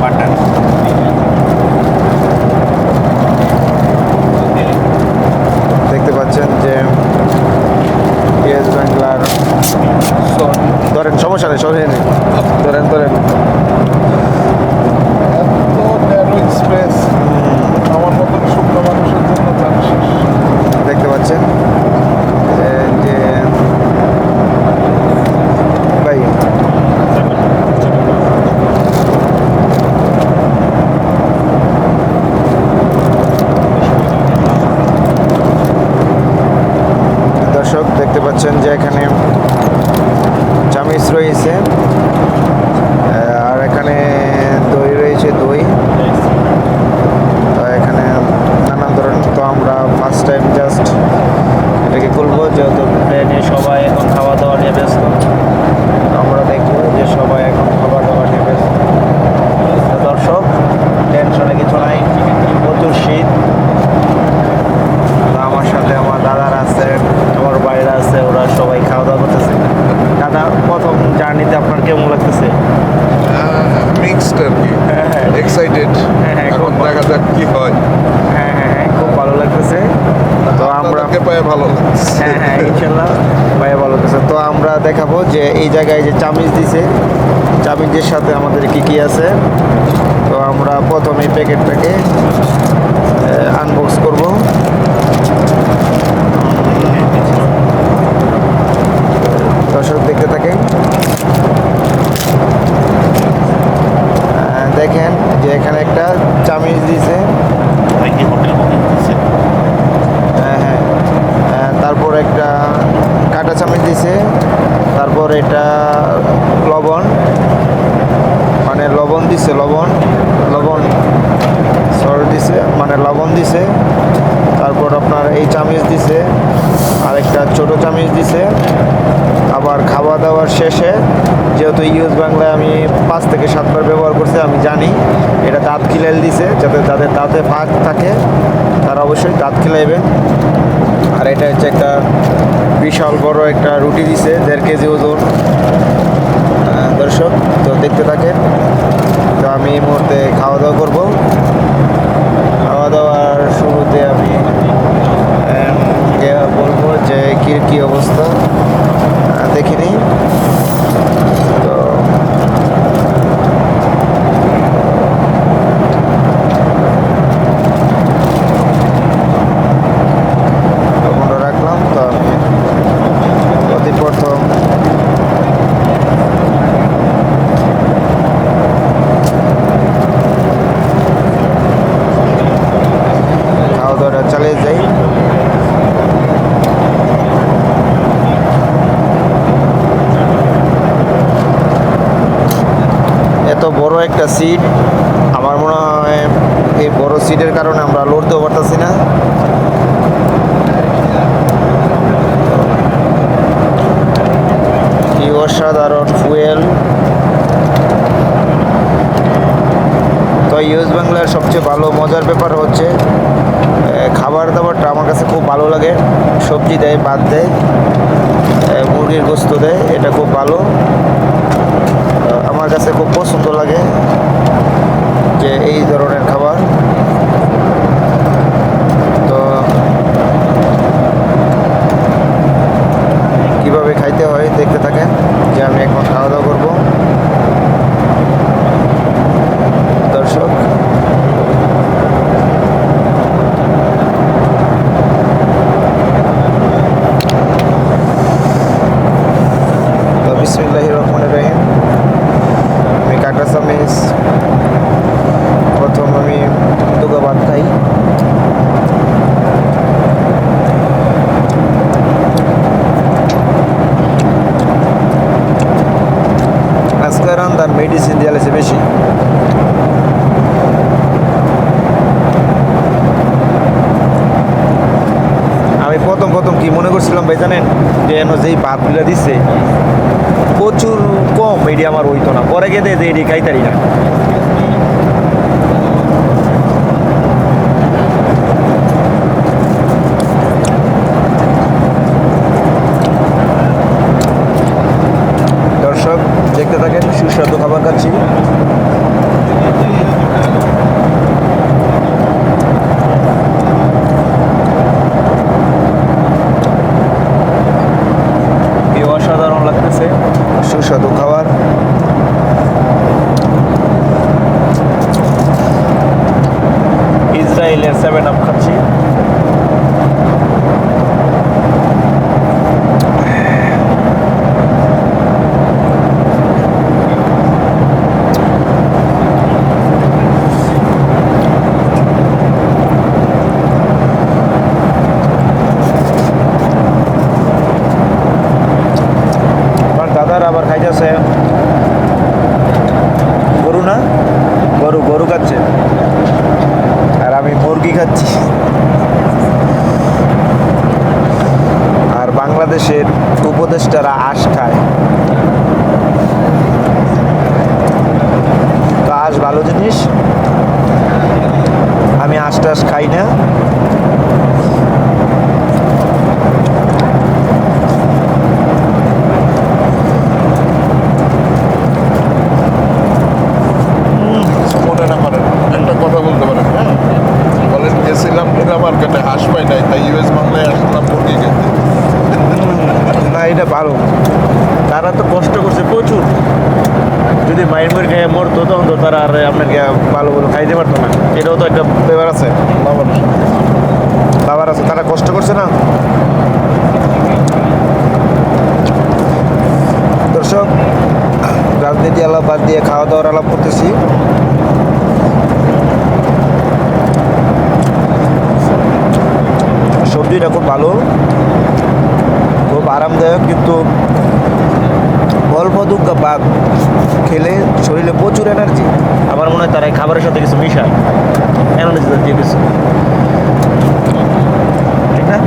Butter দেখতে পাচ্ছেন যে ইয়েস বাংলার ধরেন সমস্যা নেই সরিয়ে নেই। ধরেন ধরেন এত ন্যারো এক্সপ্রেস আমার মতন শুকনো মানুষের জন্য চান্স দেখতে পাচ্ছেন এ, যে ভাই দর্শক দেখতে পাচ্ছেন যে এখানে চামিচ রয়েছে আহ, আর এখানে দই রয়েছে দই তো এখানে নানান ধরনের তো আমরা ফার্স্ট টাইম জাস্ট এটাকে খুলবো যেহেতু ট্রেনে সবাই এখন খাওয়া দাওয়া নিয়ে ব্যস্ত তো আমরা দেখব যে সবাই এখন খাওয়া দাওয়া নিয়ে ব্যস্ত তো দর্শক টেনশনে কিছু নাই প্রচুর শীত তো আমার সাথে আমার দাদারা আছে আমার বাইরে আছে ওরা সবাই খাওয়া দাওয়া করতেছে দাদা প্রথম জার্নিতে আপনার কেমন লাগতেছে মিক্সড আর কি হ্যাঁ হ্যাঁ এক্সাইটেড হ্যাঁ, হ্যাঁ, এখন খুব ভালো। দেখা যাক কি হয় হ্যাঁ হ্যাঁ হ্যাঁ খুব ভালো লাগতেছে তো পায়ে ভালো লাগছে হ্যাঁ হ্যাঁ ইনশাল্লাহ ভাইয়া ভালো লাগতেছে তো আমরা দেখাবো যে এই জায়গায় যে চামিচ দিছে, চামিচের সাথে আমাদের কি কি আছে। তো আমরা প্রথমে প্যাকেটটাকে আনবক্স করব দর্শক দেখতে থাকেন আহ, দেখেন যে এখানে একটা চামিচ দিছে কি হোটেল বুকিং করছে হ্যাঁ হ্যাঁ হ্যাঁ, তারপর একটা কাটা চামচ দিছে তারপর এটা লবণ মানে লবণ দিছে লবণ লবণ সর দিছে মানে লবণ দিছে। তারপর আপনার এই চামিচ দিছে। আর একটা ছোটো চামিচ দিছে। আবার খাওয়া দাওয়ার শেষে যেহেতু ইউজ বাংলায় আমি পাঁচ থেকে সাতবার ব্যবহার করছি, আমি জানি এটা দাঁত খিলাইল দিছে, যাতে যাদের দাঁতে ফাঁক থাকে, তারা অবশ্যই দাঁত খিলাইবেন আর এটা হচ্ছে একটা বিশাল বড় একটা রুটি দিছে, দেড় কেজি ওজন। দর্শক, তো দেখতে থাকেন। তো আমি এই মুহূর্তে খাওয়া দাওয়া করব। শুরুতে আমি বলব যে কী কী অবস্থা দেখিনি তো তখন রাখলাম তো আমি অতি প্রথম খাওয়া দাওয়াটা চালিয়ে যাই এত বড় একটা সিট আমার মনে হয় এই বড় সিটের কারণে আমরা লড়তেও পারতেছি না। অসাধারণ ফুয়েল তো ইউএস বাংলার সবচেয়ে ভালো মজার ব্যাপার হচ্ছে খাবার দাবারটা আমার কাছে খুব ভালো লাগে। সবজি দেয়, ভাত দেয় মুরগির গোস্ত দেয়, এটা খুব ভালো। আমার কাছে খুব পছন্দ লাগে যে এই ধরনের খাবার তো কীভাবে খাইতে হয় দেখতে থাকেন যে আমি এখন খাওয়া দাওয়া করব দর্শক তো বিসমিল্লাহ রহমান রহিম আমি কাটা চামিচ প্রথম আমি দুগা ভাই জানেন যে এন যেই ভাতগুলো দিচ্ছে প্রচুর কম এটি আমার হইতো না পরে গেতে যে এটি খাইতারি না দর্শক দেখতে থাকেন সুস্বাদু খাবার খাচ্ছি কি অসাধারণ লাগতেছে সুস্বাদু খাবার ইসরায়েলের সেভেন আপ খাচ্ছি আমার দাদার আবার খাইতেছে গরু না গরু গরু খাচ্ছে আর আমি মুরগি খাচ্ছি আর বাংলাদেশের উপদেষ্টারা আশ খায় তো আঁশ ভালো জিনিস আমি আঁশ টাশ খাই না মনে না করেন একটা কথা বলতে পারেন হ্যাঁ বলেন গেছিলাম ঢেলা মার্কেটে হাঁস পাই নাই তাই ইউএস বাংলায় আসলাম মুরগি খেতে না এটা ভালো তারা তো কষ্ট করছে প্রচুর যদি মায়ের মুড়ি খেয়ে মরতো তখন তো তারা আর আপনাকে ভালো ভালো খাইতে পারতো না। এটাও তো একটা ব্যাপার আছে। বাবার বাবার আছে তারা কষ্ট করছে না? দর্শক রাজনীতি আলাপ বাদ দিয়ে খাওয়া দাওয়ার আলাপ করতেছি। সবজিটা খুব ভালো খুব আরামদায়ক কিন্তু অল্প দুগ্গা ভাত খেলে শরীরে প্রচুর এনার্জি আমার মনে হয় তারা খাবারের সাথে কিছু মিশায়। এনার্জি জাতীয় কিছু ঠিক না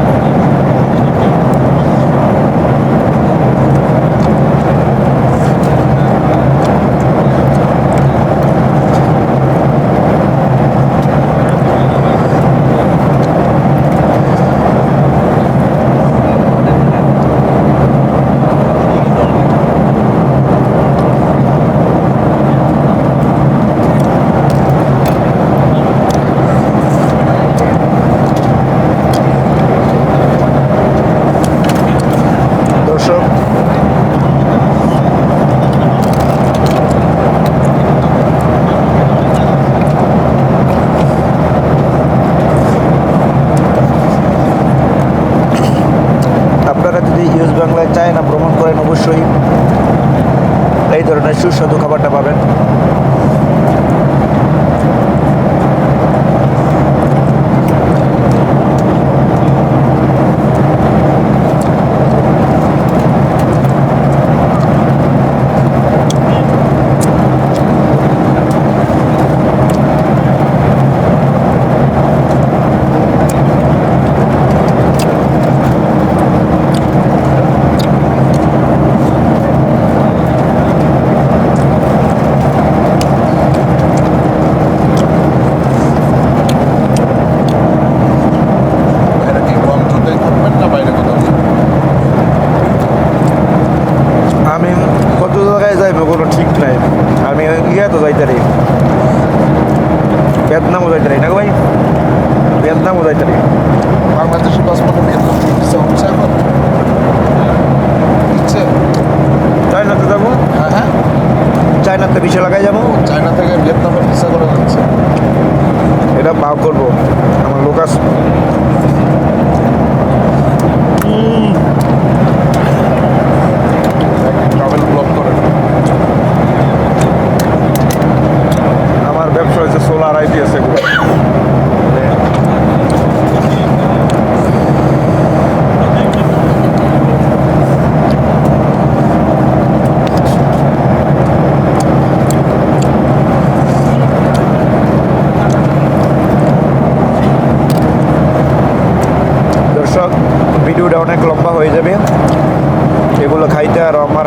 দর্শক আপনারা যদি ইউএস বাংলায় চায় না ভ্রমণ করেন অবশ্যই সুস্বাদু খাবারটা পাবেন।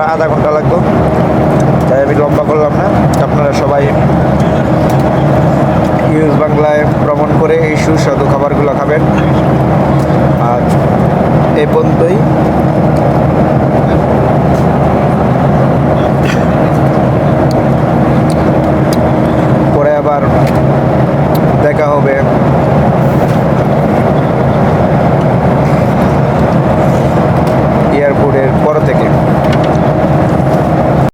আধা ঘণ্টা লাগতো। তাই আমি লম্বা করলাম না। আপনারা সবাই ইউজ বাংলায় ভ্রমণ করে এই সুস্বাদু খাবারগুলো খাবেন। আর এ পর্যন্তই।